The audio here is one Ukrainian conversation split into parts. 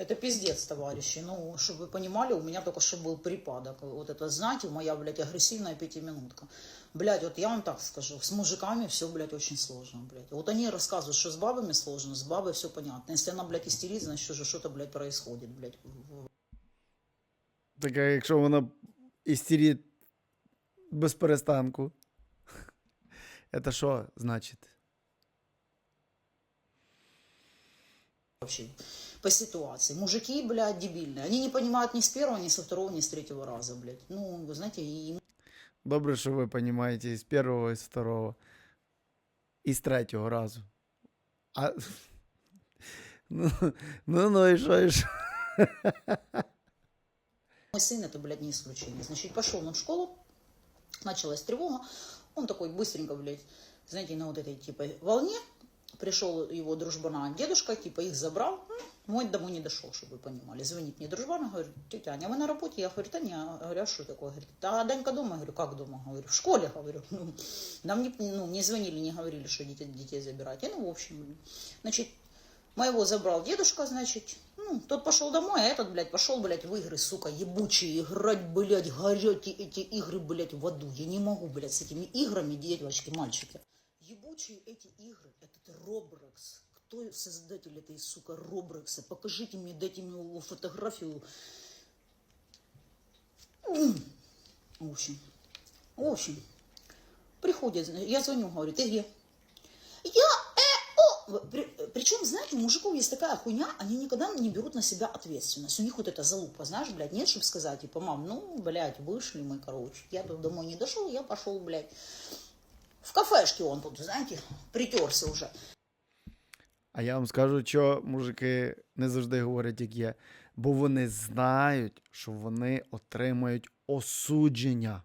Это пиздец, товарищи. Ну, чтобы вы понимали, у меня только что был припадок. Вот это, знаете, моя, блядь, агрессивная пятиминутка. Блядь, вот я вам так скажу, с мужиками все, блядь, очень сложно, блядь. Вот они рассказывают, что с бабами сложно, с бабой все понятно. Если она, блядь, истерит, значит, уже что-то, блядь, происходит, блядь. Так, а якщо вона істерить без перестанку, це що значить? Вообще, по ситуации. Мужики, блядь, дебильные. Они не понимают ни с первого, ни со второго, ни с третьего раза, блядь. Ну, вы знаете, и Добре, що ви розумієте із першого, і з второго, і з третього разу. А... Ну, ну, ну і що, і що? Мой сын это, блядь, не исключение. Значит, пошел он в школу, началась тревога, он такой быстренько, блядь, знаете, на вот этой, типа, волне, пришел его дружбана дедушка, типа, их забрал, М, мой домой не дошел, чтобы вы понимали. Звонит мне дружбана, говорит, тетя Аня, вы на работе? Я говорю, да не, говорю, а что такое? Говорит, а Данька дома? Я говорю, как дома? Говорю, в школе, говорю. Ну, нам не, ну, не звонили, не говорили, что детей, детей забирать. И, ну, в общем, значит, Моего забрал дедушка, значит. Ну, тот пошел домой, а этот, блядь, пошел, блядь, в игры, сука, ебучие, играть, блядь, горят эти игры, блядь, в аду. Я не могу, блядь, с этими играми, девочки, мальчики. Ебучие эти игры, этот Робрекс. Кто создатель этой, сука, Робрекса? Покажите мне, дайте мне его фотографию. В общем, в общем, приходит, я звоню, говорю, ты где? Я, э, о! При- причем, знаете, у мужиков есть такая хуйня, они никогда не берут на себя ответственность. У них вот эта залупа, знаешь, блядь, нет, чтобы сказать, типа, мам, ну, блядь, вышли мы, короче. Я тут домой не дошел, я пошел, блядь. В кафешке он тут, знаете, притерся уже. А я вам скажу, що мужики не завжди говорять, як є. Бо вони знають, що вони отримають осудження.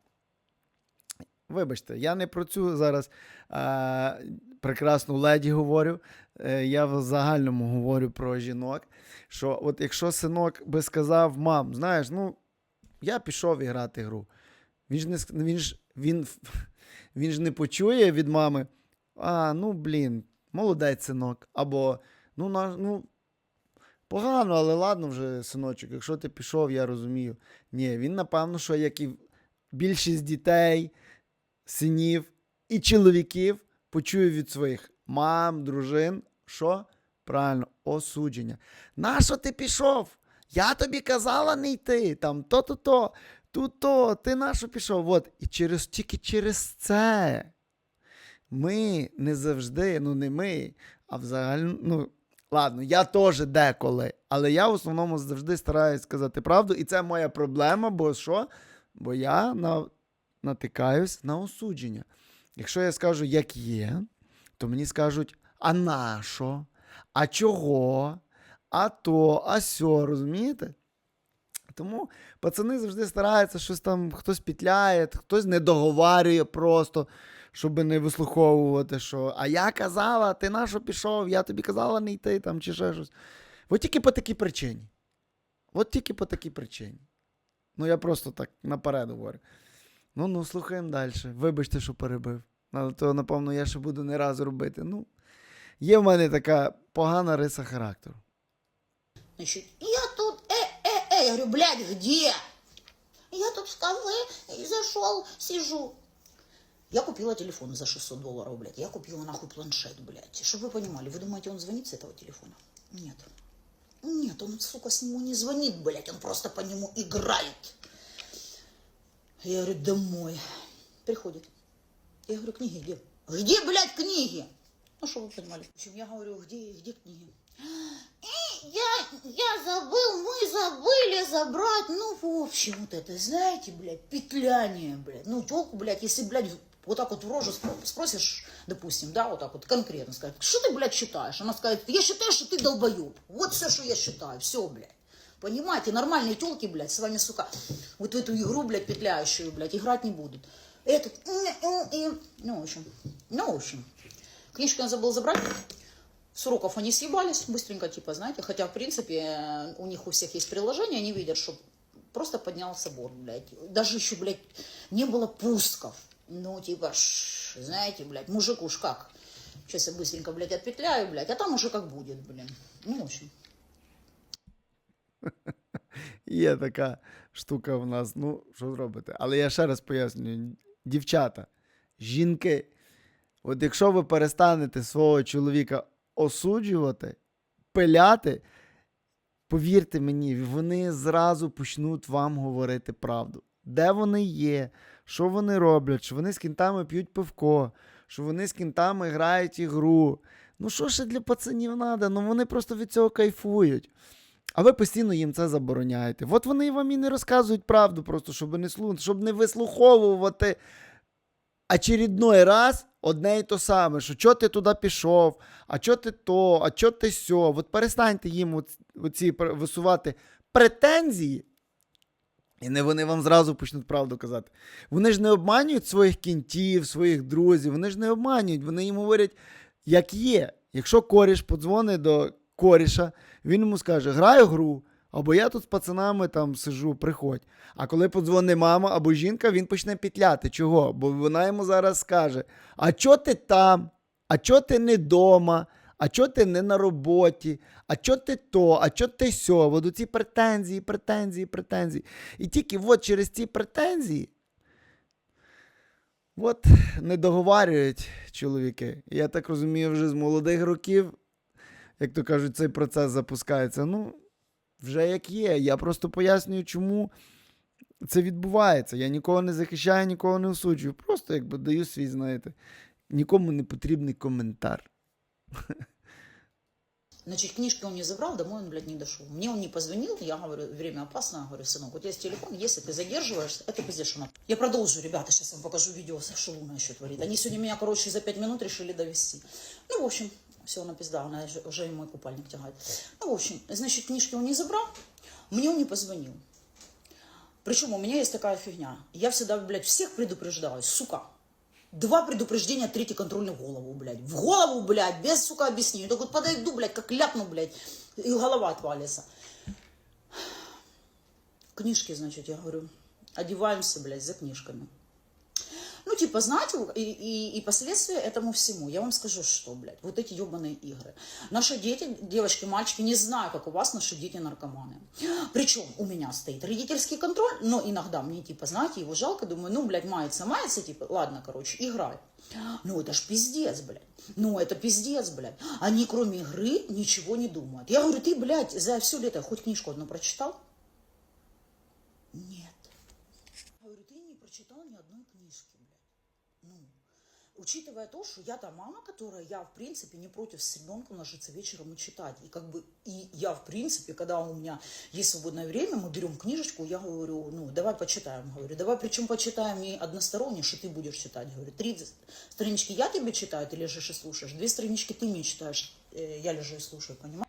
Вибачте, я не про цю зараз е, прекрасну леді говорю. Е, я в загальному говорю про жінок. Що от якщо синок би сказав, мам, знаєш, ну я пішов іграти гру. Він ж не він ж він, він ж не почує від мами. А, ну блін, молодець синок. Або ну, на, ну погано, але ладно вже, синочок, якщо ти пішов, я розумію. Ні, він, напевно, що як і більшість дітей, синів і чоловіків почує від своїх мам, дружин, що? Правильно, осудження. Нащо ти пішов? Я тобі казала не йти, там то-то-то, тут-то, ти нащо пішов? От. І через, тільки через це ми не завжди, ну не ми, а взагалі, ну, ладно, я теж деколи, але я в основному завжди стараюсь сказати правду, і це моя проблема, бо що? Бо я на, натикаюсь на осудження. Якщо я скажу, як є, то мені скажуть, а на що? А чого? А то, а сьо, розумієте? Тому пацани завжди стараються щось там, хтось пітляє, хтось не договарює просто, щоб не вислуховувати, що а я казала, ти на що пішов, я тобі казала не йти там чи ще щось. От тільки по такій причині. От тільки по такій причині. Ну, я просто так наперед говорю. Ну, ну, слухаємо далі. Вибачте, що перебив. Але то, напевно, я ще буду не раз робити. Ну, є в мене така погана риса характеру. Значит, я тут, э, э, э, я говорю, блядь, где? Я тут в кафе и зашел, сижу. Я купила телефон за 600 долларов, блядь. Я купила нахуй планшет, блядь. Чтобы вы понимали, вы думаете, он звонит с этого телефона? Нет. Нет, он, сука, с него не звонит, блядь. Он просто по нему играет. Я говорю, домой. Приходит. Я говорю, книги где? Где, блядь, книги? Ну, чтобы вы понимали. В общем, я говорю, где, где книги? Я, я забыл, мы забыли забрать. Ну, в общем, вот это, знаете, блядь, петляние, блядь. Ну, телку, блядь, если, блядь, вот так вот в рожу спро- спросишь, допустим, да, вот так вот конкретно сказать, что ты, блядь, считаешь? Она скажет, я считаю, что ты долбоеб. Вот все, что я считаю, все, блядь. Понимаете, нормальные телки, блядь, с вами, сука, вот в эту игру, блядь, петляющую, блядь, играть не будут. Этот, ну, в общем, ну, в общем. Книжку я забыл забрать. С уроков они съебались быстренько, типа, знаете, хотя, в принципе, у них у всех есть приложение, они видят, что просто поднялся бор, блядь. Даже еще, блядь, не было пусков. Ну, типа, ш- знаете, блядь, мужик уж как. Сейчас я быстренько, блядь, отпетляю, блядь, а там уже как будет, блин. Ну, в общем. Є така штука в нас. Ну, що зробити? Але я ще раз пояснюю: дівчата, жінки, от якщо ви перестанете свого чоловіка осуджувати, пиляти, повірте мені, вони зразу почнуть вам говорити правду. Де вони є, що вони роблять, що вони з кінтами п'ють пивко, що вони з кінтами грають ігру. Ну, що ще для пацанів треба? Ну вони просто від цього кайфують. А ви постійно їм це забороняєте. От вони вам і не розказують правду, просто щоб не слухати, щоб не вислуховувати очередной раз одне і то саме, що чого ти туди пішов, а чого ти то, а чого ти сьо. От перестаньте їм оці висувати претензії, і не вони вам зразу почнуть правду казати. Вони ж не обманюють своїх кінтів, своїх друзів, вони ж не обманюють, вони їм говорять, як є. Якщо коріш подзвонить до коріша, він йому скаже: граю гру, або я тут з пацанами там сижу, приходь. А коли подзвонить мама або жінка, він почне петляти. Чого? Бо вона йому зараз скаже: А чо ти там? А чо ти не вдома? А чо ти не на роботі? А чо ти то? А чо ти сьо? От ці претензії, претензії, претензії. І тільки от через ці претензії. От не договарюють чоловіки. Я так розумію, вже з молодих років, як то кажуть, цей процес запускається. Ну, вже як є. Я просто пояснюю, чому це відбувається. Я нікого не захищаю, нікого не осуджую. Просто якби даю свій, знаєте, нікому не потрібний коментар. Значит, книжки он не забрал, домой он, блядь, не дошел. Мне он не позвонил, я говорю, время опасно, я говорю, сынок, вот есть телефон, если ты задерживаешься, это пиздец, что надо. Я продолжу, ребята, сейчас вам покажу видео, что Луна еще творит. Они сегодня меня, короче, за пять минут решили довести. Ну, в общем, все, она пизда, она же- уже и мой купальник тягает. Ну, в общем, значит, книжки он не забрал, мне он не позвонил. Причем у меня есть такая фигня. Я всегда, блядь, всех предупреждаю, сука. Два предупреждения, третий контрольный в голову, блядь. В голову, блядь, без, сука, объяснений. Только вот подойду, блядь, как ляпну, блядь, и голова отвалится. Книжки, значит, я говорю, одеваемся, блядь, за книжками. Типа, знаете, и, и, и последствия этому всему. Я вам скажу, что, блядь, вот эти ебаные игры. Наши дети, девочки, мальчики, не знаю, как у вас наши дети наркоманы. Причем у меня стоит родительский контроль, но иногда мне, типа, знаете, его жалко, думаю, ну, блядь, мается, мается, типа, ладно, короче, играй. Ну, это ж пиздец, блядь. Ну, это пиздец, блядь. Они, кроме игры, ничего не думают. Я говорю, ты, блядь, за все лето хоть книжку одну прочитал? учитывая то, что я та мама, которая, я, в принципе, не против с ребенком ложиться вечером и читать. И как бы, и я, в принципе, когда у меня есть свободное время, мы берем книжечку, я говорю, ну, давай почитаем. Говорю, давай, причем почитаем не односторонне, что ты будешь читать. Говорю, три странички я тебе читаю, ты лежишь и слушаешь, две странички ты мне читаешь, э, я лежу и слушаю, понимаешь?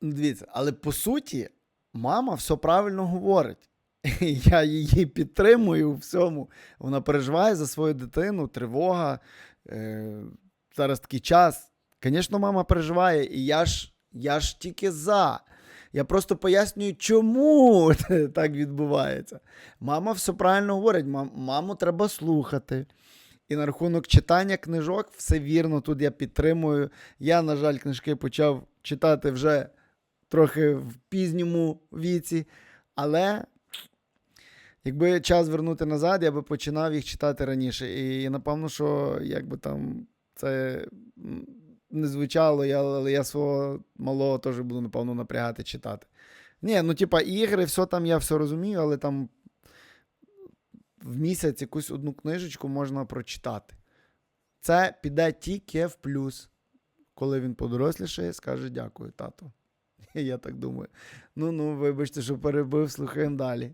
Ну, Дивіться, але по суті, мама все правильно говорить. Я її підтримую у всьому. Вона переживає за свою дитину, тривога. Е, зараз такий час. Звісно, мама переживає, і я ж, я ж тільки за. Я просто пояснюю, чому так відбувається. Мама все правильно говорить, мам, маму треба слухати. І на рахунок читання книжок, все вірно, тут я підтримую. Я, на жаль, книжки почав читати вже трохи в пізньому віці, але якби час вернути назад, я би починав їх читати раніше. І напевно, що якби там це не звучало, я, але я свого малого теж буду, напевно, напрягати читати. Ні, ну типа ігри, все там я все розумію, але там в місяць якусь одну книжечку можна прочитати. Це піде тільки в плюс. Коли він подорослішає, скаже дякую, тато. Я так думаю. Ну ну, вибачте, що перебив, слухаємо далі.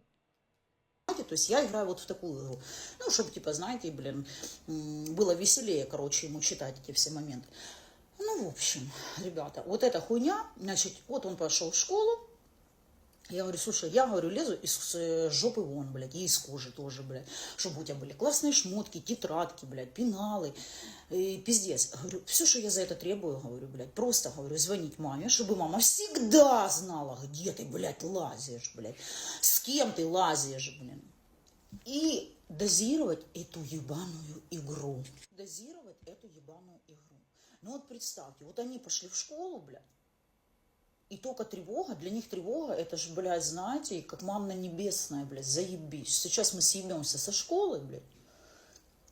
То есть я играю вот в такую игру. Ну, чтобы, типа, знаете, блин, было веселее, короче, ему читать эти все моменты. Ну, в общем, ребята, вот эта хуйня, значит, вот он пошел в школу, я говорю, слушай, я, говорю, лезу из э, жопы вон, блядь, и из кожи тоже, блядь, чтобы у тебя были классные шмотки, тетрадки, блядь, пеналы, и пиздец. Говорю, все, что я за это требую, говорю, блядь, просто, говорю, звонить маме, чтобы мама всегда знала, где ты, блядь, лазишь, блядь, с кем ты лазишь, блин. И дозировать эту ебаную игру. Дозировать эту ебаную игру. Ну вот представьте, вот они пошли в школу, блядь, И только тревога, для них тревога, это же, блядь, знаете, как манна небесная, блядь, заебись. Сейчас мы съебемся со школы, блядь,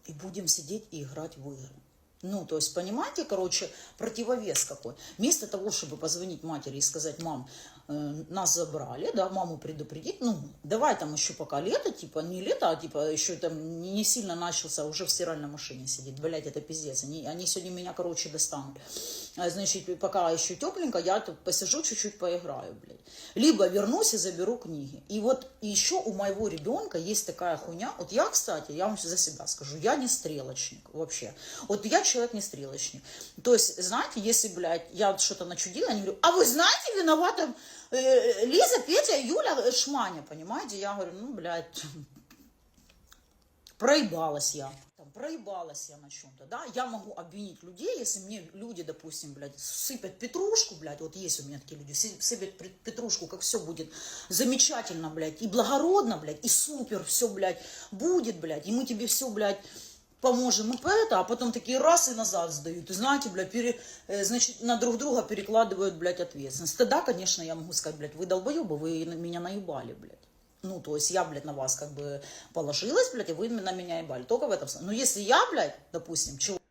и будем сидеть и играть в игры. Ну, то есть, понимаете, короче, противовес какой. Вместо того, чтобы позвонить матери и сказать, мам, нас забрали, да, маму предупредить, ну, давай там еще пока лето, типа, не лето, а типа еще там не, сильно начался, уже в стиральной машине сидит. Блять, это пиздец. Они, они сегодня меня, короче, достанут. А, Значит, пока еще тепленько, я тут посижу, чуть-чуть поиграю, блядь. Либо вернусь и заберу книги. И вот еще у моего ребенка есть такая хуйня. Вот я, кстати, я вам за себя скажу, я не стрелочник вообще. Вот я человек не стрелочник. То есть, знаете, если, блядь, я что-то начудила, они говорю, а вы знаете, виновата э, Лиза, Петя, Юля, э, Шманя, понимаете? Я говорю, ну, блядь, проебалась я. Там, проебалась я на чем-то, да, я могу обвинить людей, если мне люди, допустим, блядь, сыпят петрушку, блядь, вот есть у меня такие люди, сы- сыпят пе- петрушку, как все будет замечательно, блядь, и благородно, блядь, и супер, все, блядь, будет, блядь, и мы тебе все, блядь, поможем, и по это, а потом такие раз и назад сдают, и знаете, блядь, пере, э, значит, на друг друга перекладывают, блядь, ответственность. Тогда, конечно, я могу сказать, блядь, вы долбоебы, вы на меня наебали, блядь. Ну, то есть я, блядь, на вас как бы положилась, блядь, и вы на меня ебали. Только в этом смысле. Но если я, блядь, допустим, человек,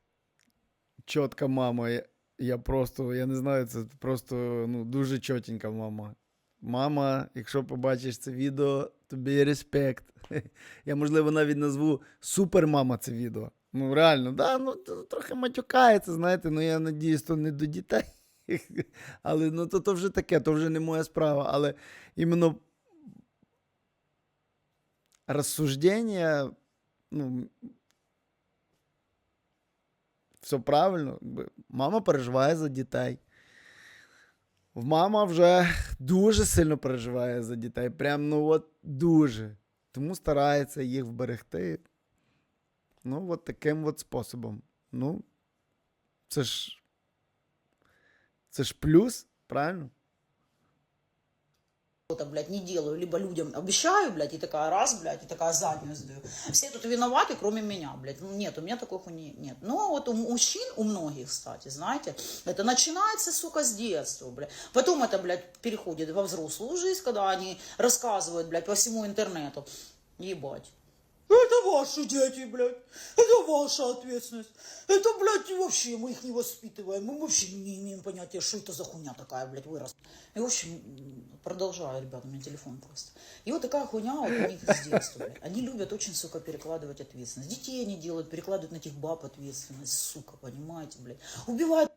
Чітка мама. Я, я просто, я не знаю, це просто ну, дуже чотенька мама. Мама, якщо побачиш це відео, тобі респект. Я, можливо, навіть назву супермама це відео. Ну, реально, да, ну трохи матюкається, знаєте, ну я надіюсь, то не до дітей. Але ну то, то вже таке, то вже не моя справа. Але іменно розсуждення, ну, все правильно. Мама переживає за дітей. Мама вже дуже сильно переживає за дітей. Прям ну от дуже. Тому старається їх вберегти. Ну, от таким от способом. Ну, це ж. Це ж плюс, правильно? что-то, блядь, не делаю, либо людям обещаю, блядь, и такая раз, блядь, и такая заднюю сдаю. Все тут виноваты, кроме меня, блядь. Ну, нет, у меня такой хуйни нет. Но вот у мужчин, у многих, кстати, знаете, это начинается, сука, с детства, блядь. Потом это, блядь, переходит во взрослую жизнь, когда они рассказывают, блядь, по всему интернету. Ебать. Это ваши дети, блядь. Это ваша ответственность. Это, блядь, и вообще мы их не воспитываем. Мы вообще не имеем понятия, что это за хуйня такая, блядь, вырос. И, в общем, м, продолжаю, ребята, у меня телефон просто. И вот такая хуйня вот у них с детства, блядь. Они любят очень, сука, перекладывать ответственность. Детей они делают, перекладывают на этих баб ответственность, сука, понимаете, блядь. Убивают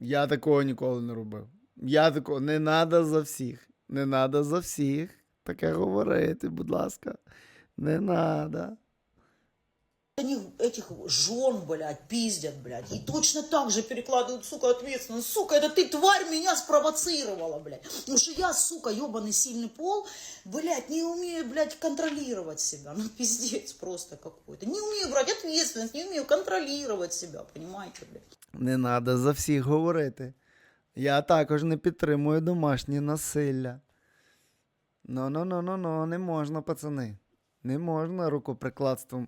Я такого ніколи не робив. Я такого не треба за всіх. Не треба за всіх таке говорити, будь ласка. Не треба. они этих жен, блядь, пиздят, блядь. И точно так же перекладывают, сука, ответственность. Сука, это ты, тварь, меня спровоцировала, блядь. Потому что я, сука, ебаный сильный пол, блядь, не умею, блядь, контролировать себя. Ну, пиздец просто какой-то. Не умею брать ответственность, не умею контролировать себя, понимаете, блядь. Не треба за всіх говорити. Я також не підтримую домашнє насилля. Ну, ну, ну, ну, ну, не можна, пацани. Не можна рукоприкладством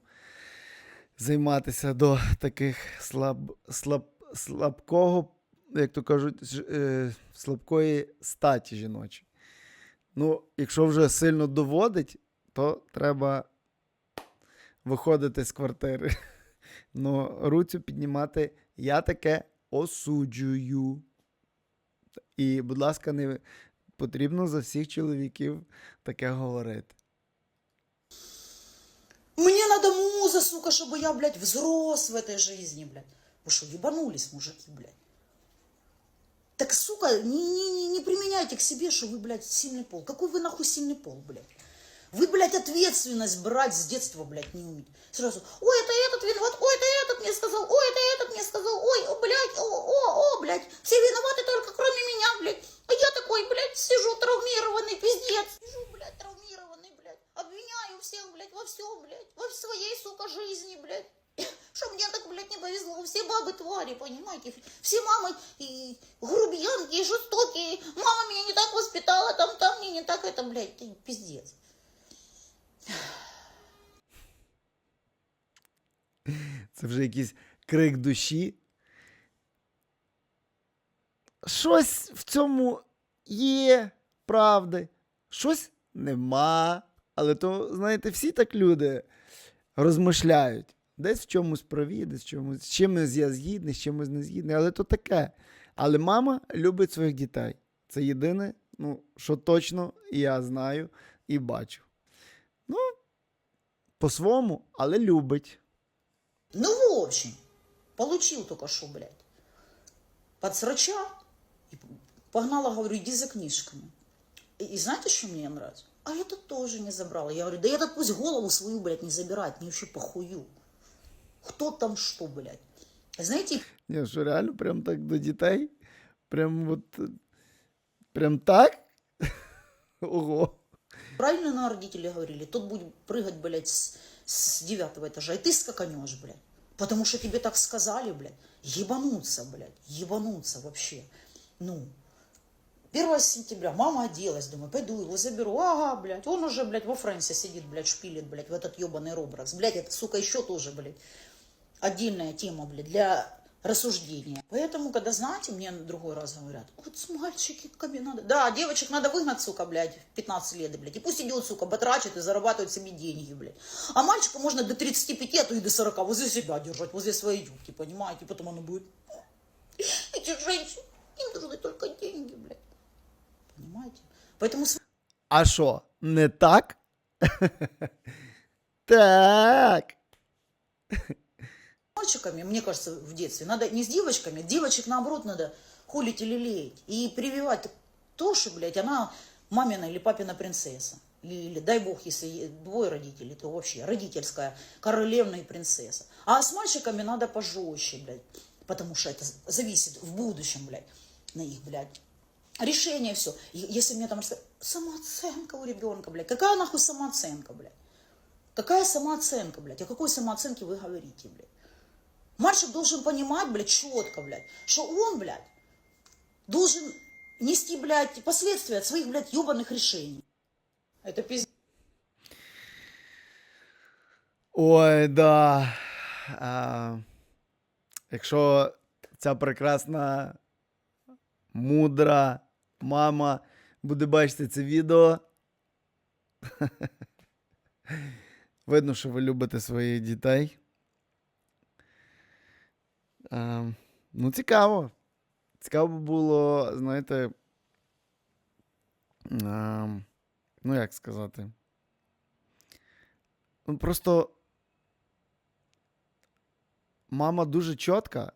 займатися до таких слаб, слаб, слабкого, як то кажуть, е, слабкої статі жіночої. Ну, якщо вже сильно доводить, то треба виходити з квартири. Ну, руцю піднімати я таке осуджую. І, будь ласка, не потрібно за всіх чоловіків таке говорити. Мне надо муза, сука, чтобы я, блядь, взрос в этой жизни, блядь. Вы что, ебанулись, мужики, блядь? Так, сука, не, не, не, применяйте к себе, что вы, блядь, сильный пол. Какой вы нахуй сильный пол, блядь? Вы, блядь, ответственность брать с детства, блядь, не умеете. Сразу, ой, это этот виноват, ой, это этот мне сказал, ой, это этот мне сказал, ой, о, блядь, о, о, о, блядь, все виноваты только кроме меня, блядь. А я такой, блядь, сижу травмированный, пиздец. Сижу, блядь, травмированный, всех, блядь, во всем, блядь, во своей, сука, жизни, блядь. Что мне так, блядь, не повезло. Все бабы твари, понимаете? Все мамы и грубиянки, и жестокие. Мама меня не так воспитала, там, там мне не так это, блядь, ты пиздец. Це вже якийсь крик душі. Щось в цьому є правди, щось нема. Але то, знаєте, всі так люди розмишляють. Десь в чомусь праві, десь в чомусь. З чимось я згідний, з чимось не згідний, але то таке. Але мама любить своїх дітей. Це єдине, ну, що точно я знаю і бачу. Ну, по-своєму, але любить. Ну, в общем, получил только что, блядь, под срача. И погнала, говорю, иди за книжками. И, и знаете, что мне нравится? А это тоже не забрала. Я говорю, да этот пусть голову свою, блядь, не забирает, мне вообще похую. Кто там что, блядь. Знаете, Ні, що реально прям так до дітей? Прям от. е, Прям так? Ого. правильно на родители говорили, тот будет прыгать, блядь, с, с девятого этажа, и ты скаканешь, блядь. Потому что тебе так сказали, блядь. Ебануться, блядь, ебануться вообще. Ну, 1 сентября мама оделась, думаю, пойду его заберу. Ага, блядь, он уже, блядь, во Фрэнсе сидит, блядь, шпилит, блядь, в этот ебаный Робракс. Блядь, это, сука, еще тоже, блядь, отдельная тема, блядь, для рассуждения. Поэтому, когда, знаете, мне другой раз говорят, вот с мальчиками надо... Да, девочек надо выгнать, сука, блядь, в 15 лет, блядь. И пусть идет, сука, батрачит и зарабатывает себе деньги, блядь. А мальчика можно до 35, а то и до 40 возле себя держать, возле своей юбки, понимаете? Потом оно будет... Эти женщины, им нужны только деньги, блядь. Понимаете? Поэтому А що, не так? так. мальчиками, мне кажется, в детстве, надо не с девочками, девочек, наоборот, надо холить и лелеять. И прививать то, что, блядь, она мамина или папина принцесса. Или, дай бог, если двое родителей, то вообще родительская королевна и принцесса. А с мальчиками надо пожестче, блядь. Потому что это зависит в будущем, блядь, на их, блядь, решение все. Если мне там рассказать, самооценка у ребенка, блядь. Какая нахуй самооценка, блядь? Какая самооценка, блядь? О какой самооценке вы говорите, блядь? Мальчик должен понимать, блядь, четко, блядь, что он, блядь, должен нести, блядь, последствия от своих, блядь, ебаных решений. Это пиздец. Ой, да. А, якщо ця прекрасна, мудра мама буде бачити це відео. Видно, що ви любите своїх дітей. А, ну, цікаво. Цікаво було, знаєте. А, ну, як сказати. Ну, просто мама дуже чітка.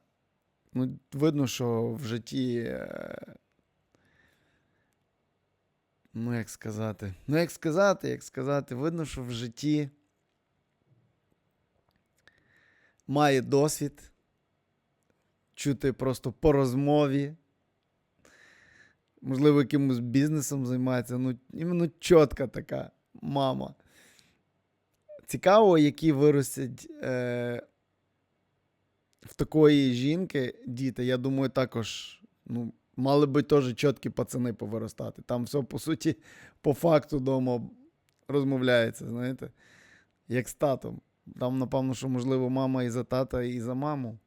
Ну, видно, що в житті. Ну, як сказати? Ну, як сказати, як сказати, видно, що в житті має досвід. Чути просто по розмові. Можливо, якимось бізнесом займається. Ну, іменно чітка така мама. Цікаво, які виростять е, в такої жінки діти. Я думаю, також ну, мали би теж чіткі пацани повиростати. Там все, по суті, по факту вдома розмовляється, знаєте, як з татом. Там, напевно, що, можливо, мама і за тата, і за маму.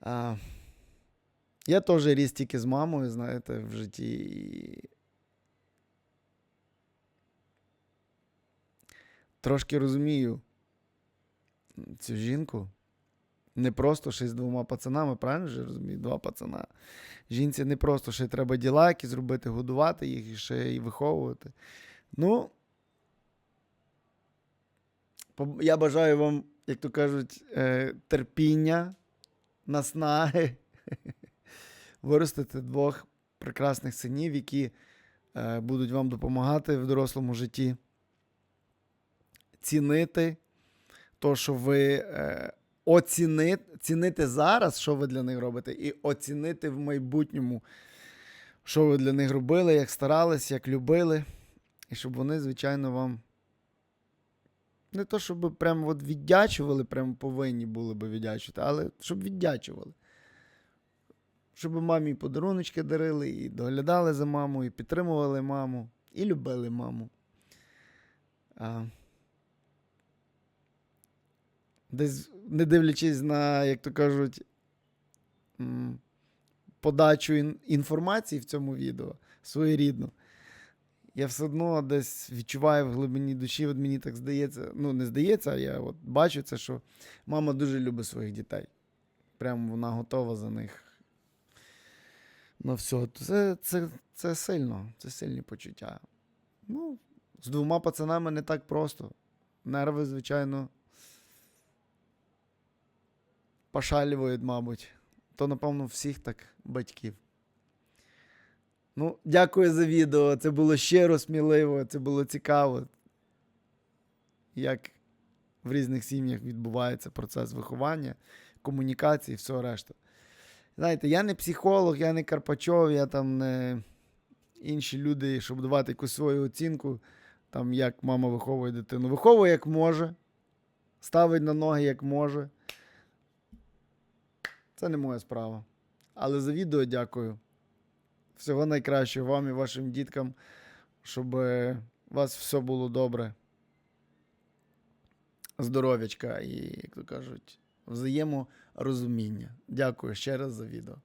А, я теж ріс тільки з мамою, знаєте, в житті. Трошки розумію цю жінку. Не просто ще з двома пацанами, правильно ж розумію? Два пацана. Жінці не просто ще треба діла, які зробити, годувати їх і ще й виховувати. Ну, я бажаю вам, як то кажуть, е, терпіння, наснаги, виростити двох прекрасних синів, які е, будуть вам допомагати в дорослому житті. Цінити то, що ви е, оцінити, цінити зараз, що ви для них робите, і оцінити в майбутньому, що ви для них робили, як старались, як любили. І щоб вони, звичайно, вам не то, щоб прямо от віддячували, прямо повинні були би віддячувати, але щоб віддячували. Щоб мамі подаруночки дарили, і доглядали за мамою, і підтримували маму, і любили маму. А, десь не дивлячись на, як то кажуть, подачу інформації в цьому відео своєрідну. Я все одно десь відчуваю в глибині душі, от мені так здається, ну не здається, а я от бачу це, що мама дуже любить своїх дітей. Прямо вона готова за них. Ну, все, це, це, це сильно, це сильні почуття. Ну, з двома пацанами не так просто. Нерви, звичайно, пошалюють, мабуть. То, напевно, всіх так батьків. Ну, дякую за відео. Це було щиро сміливо, це було цікаво. Як в різних сім'ях відбувається процес виховання, комунікації і всього решта. Знаєте, я не психолог, я не Карпачов, я там не інші люди, щоб давати якусь свою оцінку, там, як мама виховує дитину. Виховує як може, ставить на ноги як може. Це не моя справа. Але за відео дякую. Всього найкращого вам і вашим діткам, щоб е, у вас все було добре. Здоров'ячка і, як то кажуть, взаєморозуміння. Дякую ще раз за відео.